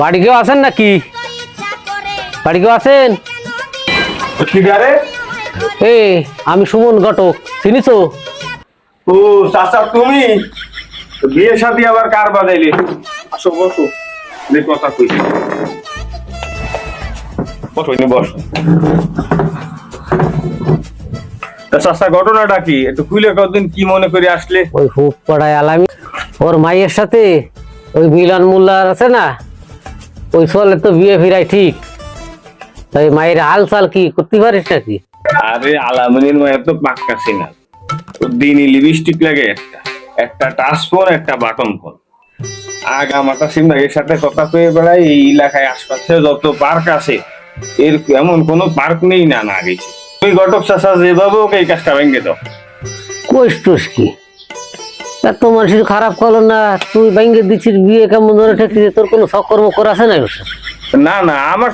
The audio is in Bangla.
বাড়ি কেউ আছেন নাকি? বাড়ি কেউ আছেন? এ আমি সুমন ঘটক চিনিছো ও চাচা তুমি? বিয়ে সাথে আবার কার বাজাইলে আসো বসো। কথা কই। বসো বসো। তা চাচা ঘটনাটা কি? একটু খুলে কতদিন কি মনে করে আসলে? ওই হুপ পাড়ায় আলামি। ওর মায়ের সাথে ওই মিলন মোল্লার আছে না? ওই চলে তো বিয়ে ফিরাই ঠিক। তাই মায়ের হাল চাল কি করতে পারিস নাকি? আরে আলামিনের মায়ের তো পাক্কা সিঙ্গাল দিনই লিপস্টিক লাগে একটা। একটা টাচ ফোন একটা বাটন ফোন আগা মাথা সিমরাগের সাথে কথা কয়ে বেড়াই এই এলাকায় আশপাশে যত পার্ক আছে এর এমন কোনো পার্ক নেই না না গেছে। তুই ঘটক চাষা যেভাবে ওকে এই কাজটা ভেঙে দাও। কোষ টোষ কি এত মানুষের খারাপ করল না তুই ভেঙে দিচ্ছিস বিয়ে কেমন ধরে ঠেকছিস তোর কোনো সকর্ম করা আছে না না না আমার